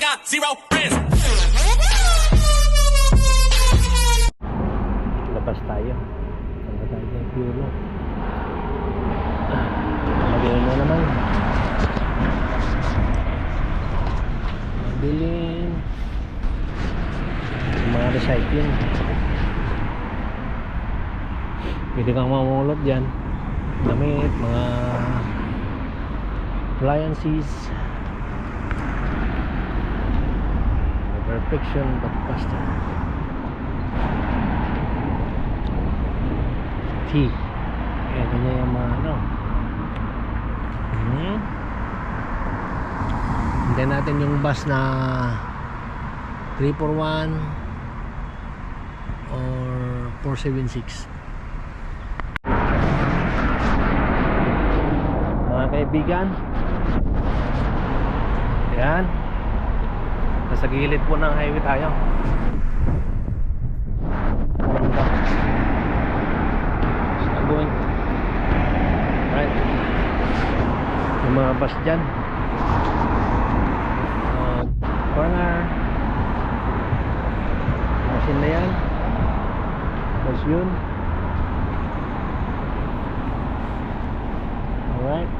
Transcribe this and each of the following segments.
got zero friends. Labas tayo. Tayo naman. Mga recycling. Pwede kang dyan. Damit, mga appliances. The perfection blockbuster. tea. Kaya ganyan yung mga ano. Hmm. Hintayin natin yung bus na 341 or 476. Mga kaibigan. Yan. Nasa gilid po ng highway tayo. Going. Right. Yung mga bus dyan. Uh, corner. Machine na yan. Tapos yun. Alright.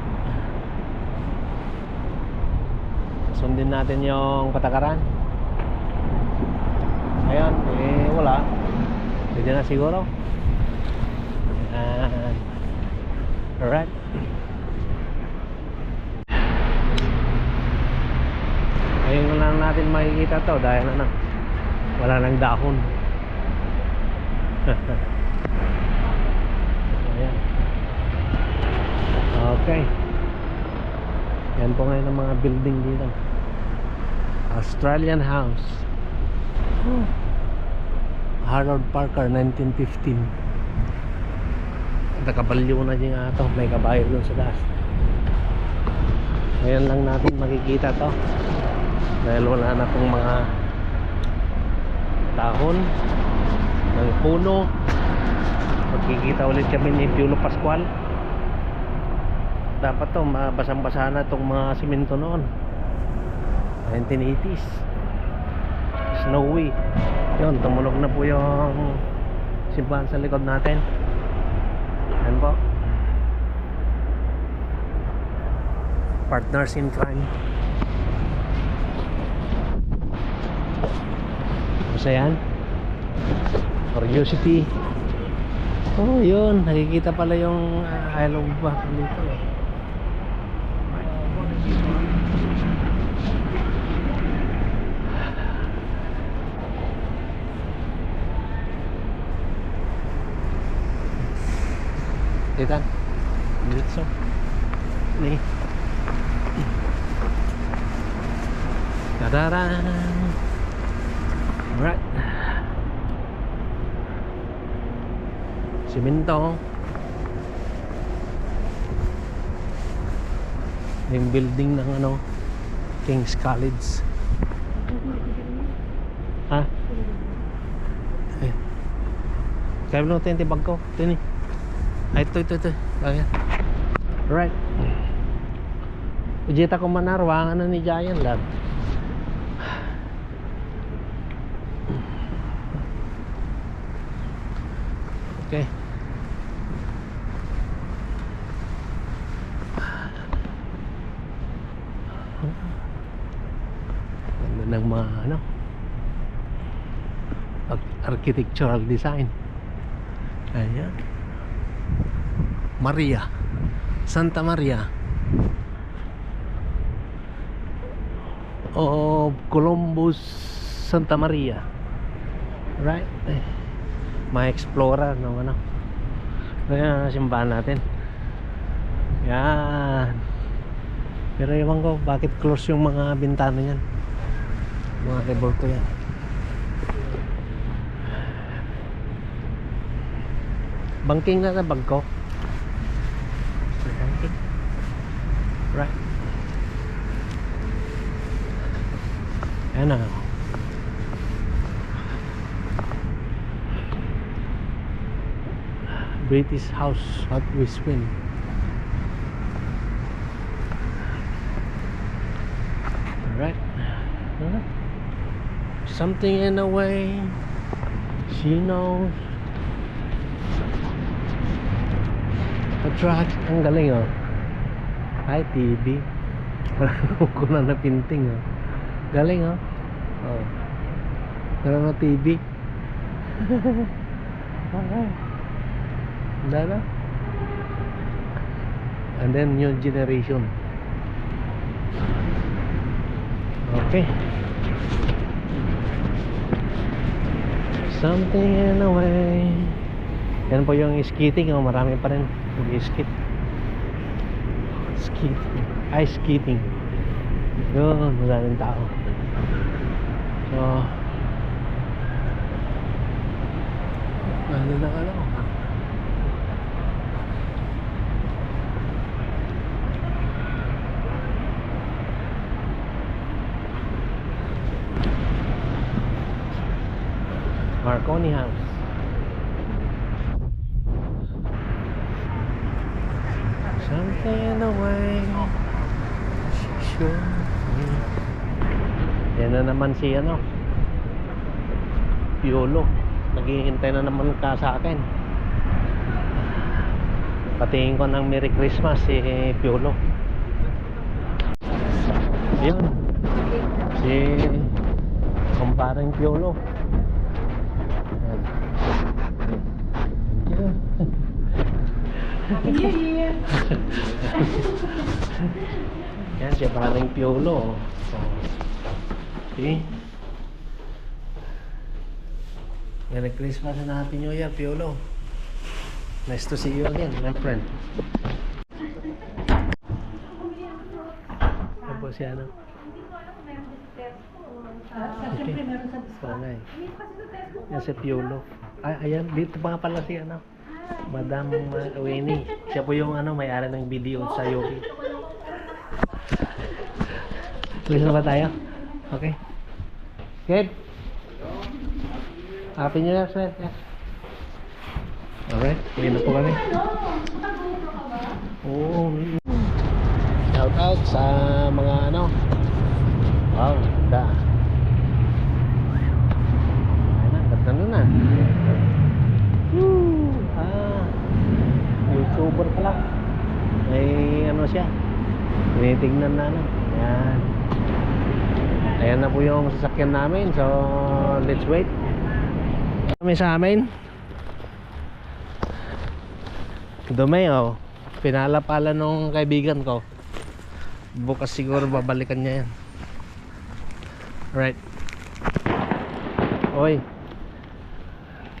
Sundin natin yung patakaran. Ayan, eh wala. Pwede na siguro. Ayan. Alright. Ngayon lang natin makikita to dahil ano, wala nang dahon. Ayan. Okay. Yan po ngayon ang mga building dito. Australian House. Harold Parker, 1915. Nakabalyo na din nga ito. May kabayo dun sa taas. Ngayon lang natin makikita to. Dahil wala na pong mga dahon ng puno. Magkikita ulit kami ni Piolo Pascual. Dapat to, mabasang-basa na itong mga simento noon. 1980s. Snowy. Yun, tumunog na po yung simbahan sa likod natin. Yan po. Partners in crime. Basta yan. Curiosity. Oh, yun. Nakikita pala yung uh, Isle of Back dito. Titan. Dito. Ni. Tadaran. Alright. Simento. Yung building ng ano King's College. Ha? Ayun. Kaya mo tayo bag ko. Ito ni. Ay, ito, ito, ito. Ayan. Alright. Ujita ko manar, wangan na ni Giant Lab. Okay. Ganda ng mga ano ar- architectural design. Ayan. Maria. Santa Maria. Of Columbus, Santa Maria. Right? Eh, mga explorer ng ano. Kaya ang simbahan natin. Yan. Pero ewan ko bakit close yung mga bintana niyan. Mga reborto yan. Banking na na bag. Right. Ayan na. British House Hot West Wind. Alright. Huh? Something in a way she knows. Attract. Ang galing oh. Hi TV. Parang ko na napinting oh. Galing oh. Oh. Parang na TV. Dala. And then new generation. Okay. Something in a way. Yan po yung skating. Oh, marami pa rin. Nag-skate. Skating. Ice skating. Yun, maraming tao. So, ano na ano? Marconi House. Something in the way she showed me. Yan na naman si ano Piolo Naghihintay na naman ka sa akin Patingin ko ng Merry Christmas si Piolo Yun Si Kumparing Piolo Happy New Year! Yan, siya parang piolo. Oh. See? Merry Christmas and Happy New Year, Piolo. Nice to see you again, my friend. Yan po si ano? Ah, Siyempre meron sa Sanay. Yan si Piolo. Ay, ayan, dito pa nga pala si ano? Madam uh, Winnie. Siya po yung ano, may-ari ng video sa Yogi. Tulis na ba tayo? Okay. Good. Happy New Year, sir. Yeah. Alright, uwi na po kami. Oo. Shout out sa mga ano. Wow, ganda. Ayun na. Woo! Ah, YouTuber pala. May ano siya. Tinitingnan na ano. Ayan. Ayan na po yung sasakyan namin. So, let's wait. Kami sa amin. Dumi oh. Pinalapala nung kaibigan ko. Bukas siguro babalikan niya yan. Right. Oy.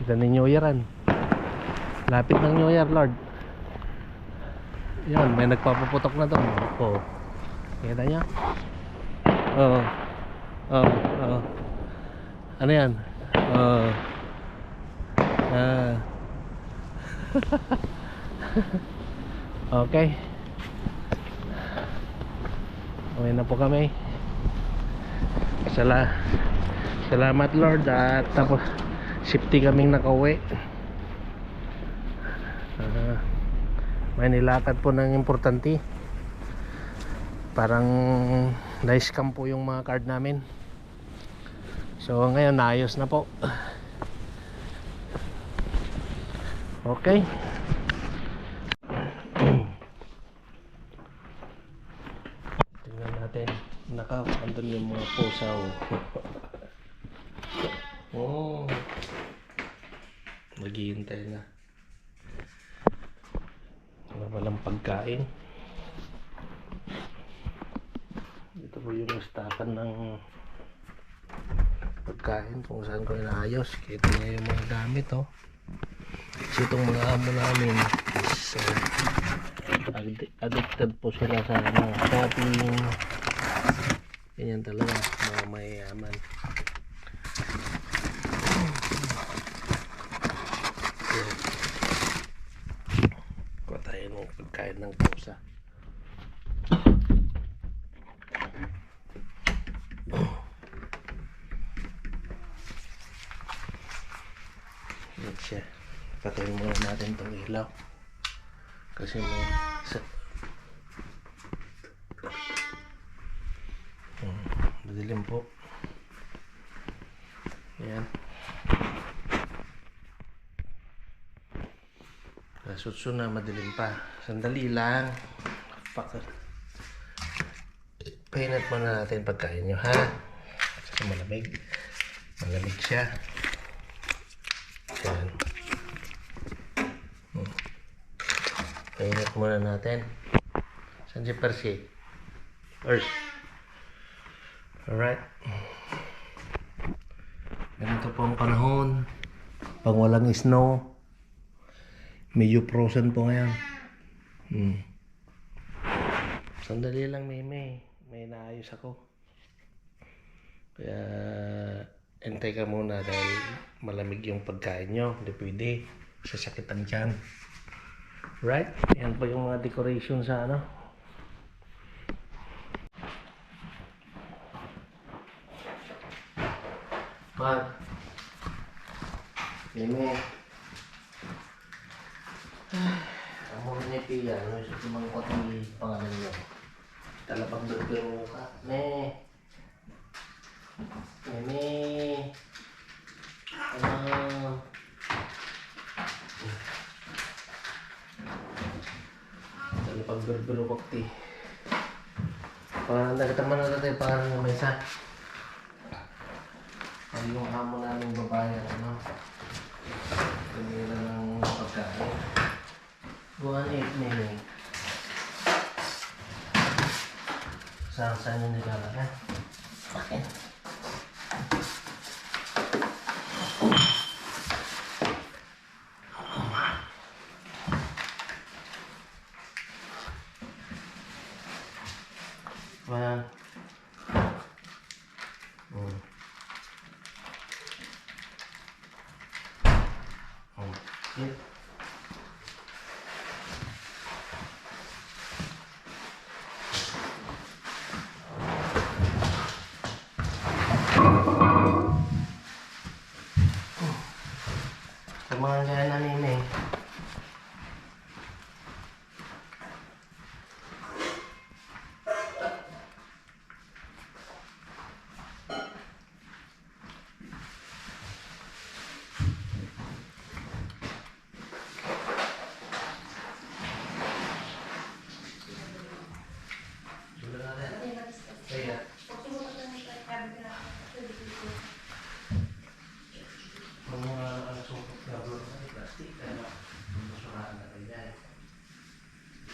Kita ni New Year an. Lapit ng New Year, Lord. Yan, may nagpapaputok na doon. Oo. Kita niya? Oo. Oo. Oo. Ano yan? Oo. Ah. okay. Uwi na po kami. Sala Salamat Lord at tapos safety kaming nakauwi. Ah, may nilakad po ng importante. Parang na-scam po yung mga card namin. So ngayon naayos na po. Okay. Tingnan natin. Naka-andun yung mga pusaw. oh. Maghihintay na. Wala walang pagkain. Ito po yung listakan ng pagkain kung saan inaayos. Kita niya yung mga gamit oh. Kasi itong mga amo namin is uh, addi- addicted po sila sa ano, shopping. Ganyan talaga, mga mayayaman. Kuha tayo ng pagkain ng pusa. Yan siya. Patayin muna natin itong ilaw. Kasi may sa... Hmm, Madilim po. Ayan. Kasutso na, madilim pa. Sandali lang. Fuck. Painat muna natin pagkain nyo, ha? Kasi malamig. Malamig siya. Ayan. Painat muna natin. Saan si Percy? Percy. Alright. Ganito po ang panahon. Pag walang snow, medyo frozen po ngayon. Hmm. Sandali lang, Meme. May naayos ako. Kaya, entay ka muna dahil malamig yung pagkain nyo. Hindi pwede. Sasakit ang tiyan. Right? Yan po yung mga decoration sa ano. Mag. Meme. Amo ni Pia, ano sa timang ko ni pangalan niyo. Talapag berbero ka. Ne. Meme. Ano? Talapag berbero ko ti. Parang nagtaman na tayo parang yung may isa. Ay, yung amo namin babae, ano, kanila ng pagkain. Buwan 8 minute. Saan saan yung nagala, ha? Bakit? Well, mm. Oh, shit. Sa mga gaya namin eh. Sudah ada. Iya. Mga anak sumpok na bro, ay plastic, kaya masurahan na rin yan.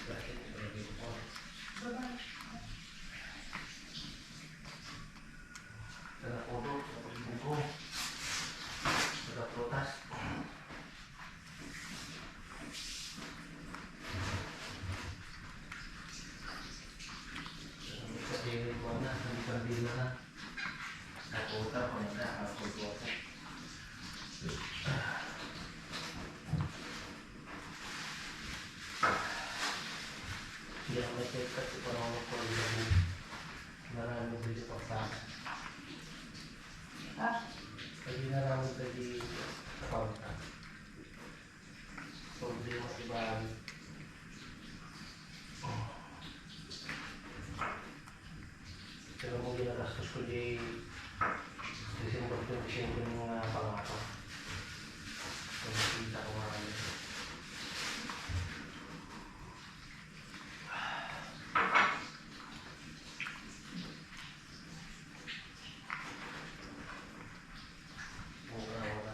Plastic, pwede ko. Kada pudo, tapos buko. Kada prutas. Kasi mo na, hindi ka bila na. Nakuta ko na, ako ko. Hindi ako may check kasi parang ako ko yung maraming dito pa sa Ha? Pag naraming pwede sa kaunta. So, hindi mo ibang Pero mo ginagastos ko di December 27 yung mga pangako. So, nakita ko nga yun. Mura, mura.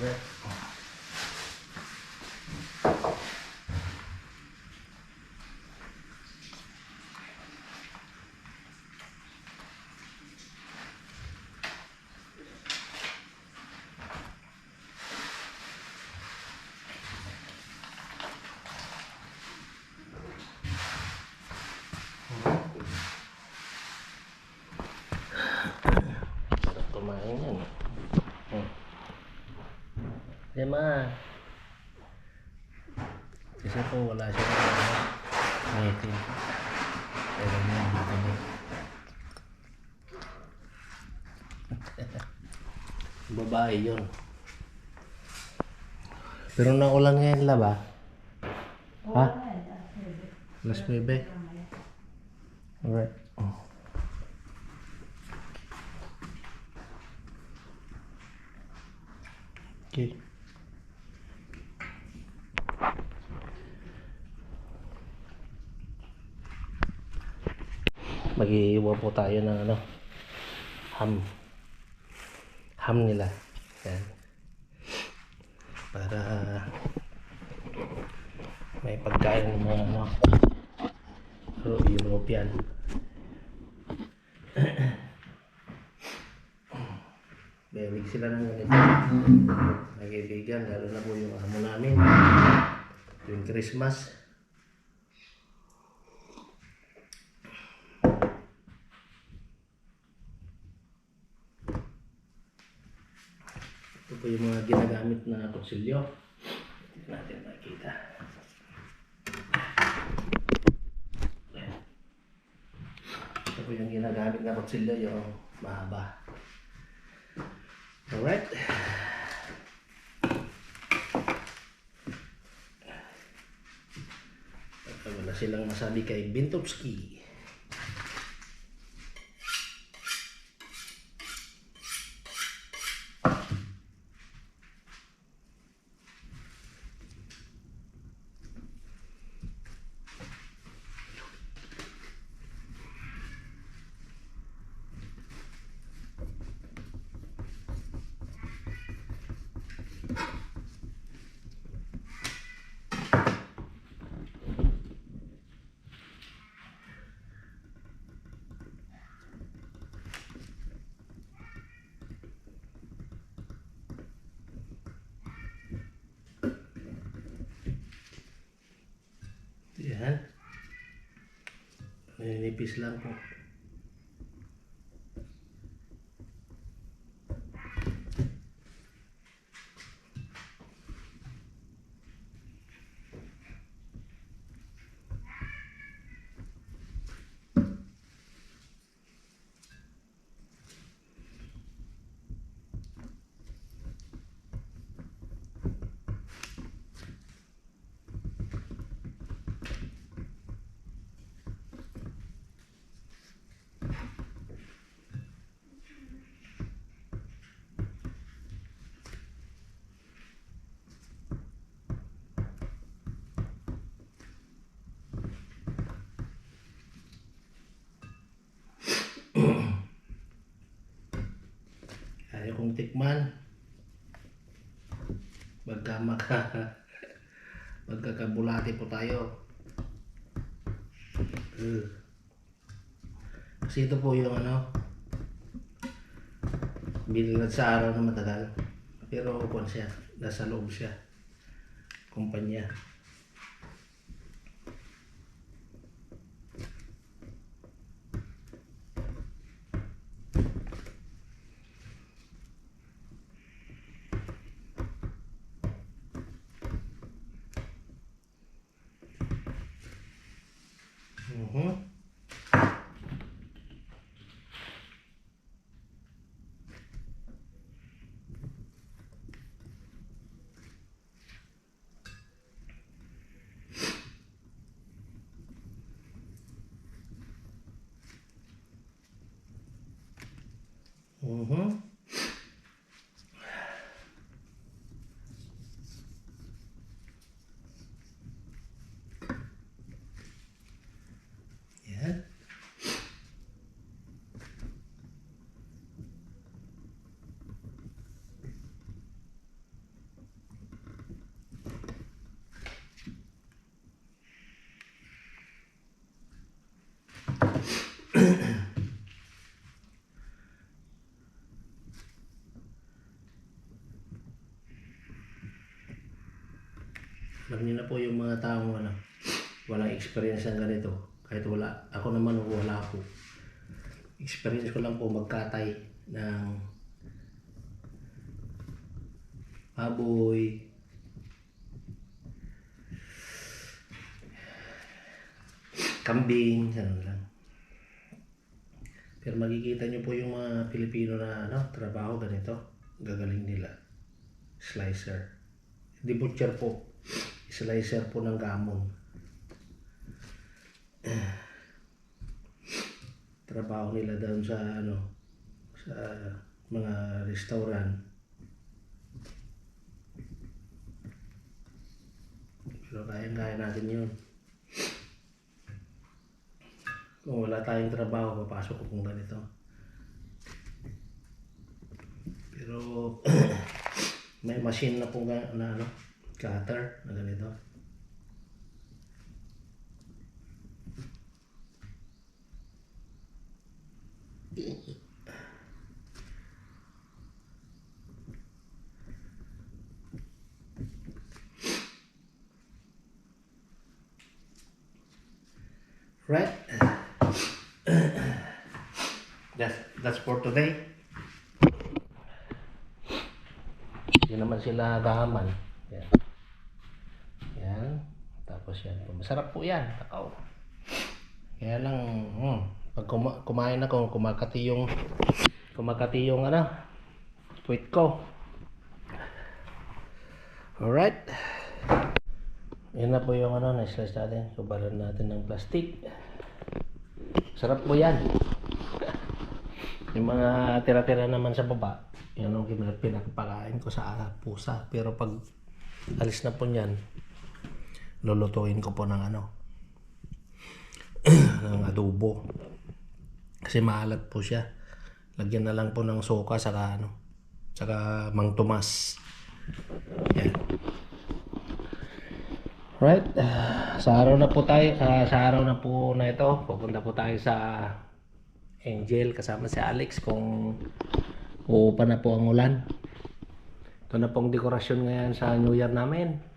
Wet. Sarap kumain yan. Hmm. Yan ma. Kasi po wala siya na. Metin. Pero mo dito mo. Babae yun. Pero naulan ngayon la ba? Ha? Alas 9. Alright. Oh. Okay. Mag-iiwa po tayo ng ano, ham. Ham nila. Yan. Para may pagkain ng mga ano, Ro- European. Bebig sila ng ganito. Nagibigyan, lalo na po yung amo namin. Yung Christmas. Ito po yung mga ginagamit na kutsilyo. Hindi natin makikita. Ito po yung ginagamit na kutsilyo, yung mahaba. Alright. At wala silang masabi kay Bintowski. Yan. Nipis lang kong tikman. Pagka maka magkakabulati po tayo. Uh. Kasi ito po yung ano binilad sa araw na matagal. Pero kung siya, nasa loob siya. Kumpanya. Mm-hmm. Alam niyo na po yung mga taong ano, walang experience ng ganito. Kahit wala, ako naman wala po. Experience ko lang po magkatay ng baboy, kambing, ano lang. Pero makikita niyo po yung mga Pilipino na ano, trabaho ganito. Gagaling nila. Slicer. Di butcher po. Slicer po ng gamon. Trabaho nila doon sa ano sa mga restaurant. Pero kaya-kaya natin yun. Kung wala tayong trabaho, papasok ko kung ganito. Pero may machine na po ga- na ano, cutter na ganito. Right? That's, that's for today. Hindi naman sila gahaman. Yan. Yan. Tapos yan. Masarap po yan. Takaw. Kaya lang, hmm, pag kuma- kumain ako, kumakati yung, kumakati yung ano, puwit ko. Alright. Yan na po yung ano, na-slice natin. Kubalan natin ng plastic. Sarap po yan. yung mga tira-tira naman sa baba, yan ang pinapakain ko sa pusa. Pero pag alis na po niyan, lulutuin ko po ng ano, ng adobo. Kasi maalat po siya. Lagyan na lang po ng suka saka ano, saka mang tumas. Yan. Right. ah, sa araw na po tayo, ah, sa araw na po na ito, pupunta po tayo sa Angel kasama si Alex kung uupa na po ang ulan. Ito na pong dekorasyon ngayon sa New Year namin.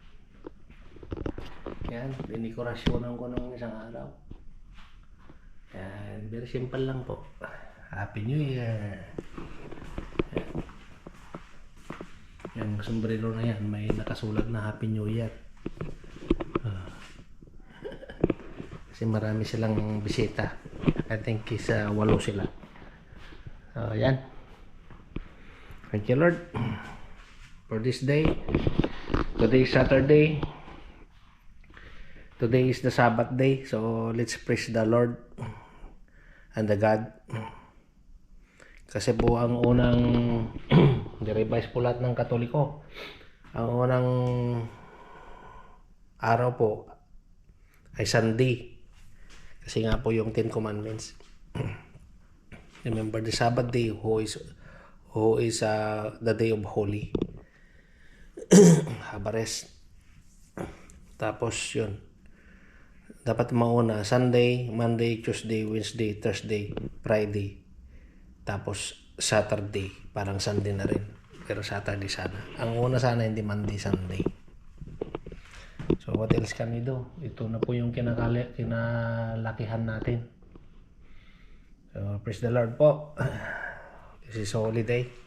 Yan, dinikorasyonan ko ng isang araw. Yan, very simple lang po. Happy New Year! Yan. Yung sombrero na yan, may nakasulat na Happy New Year. Kasi marami silang bisita. I think is uh, walo sila. So, yan. Thank you Lord for this day. Today is Saturday. Today is the Sabbath day. So let's praise the Lord and the God. Kasi po ang unang revise po lahat ng Katoliko. Ang unang araw po ay Sunday. Kasi nga po yung Ten Commandments. Remember the Sabbath day who is who is uh, the day of holy. Habares. Tapos yun. Dapat mauna Sunday, Monday, Tuesday, Wednesday, Thursday, Friday. Tapos Saturday, parang Sunday na rin. Pero Saturday sana. Ang una sana hindi Monday, Sunday. So what else can we do? Ito na po yung kinakali, kinalakihan natin. So praise the Lord po. This is holiday.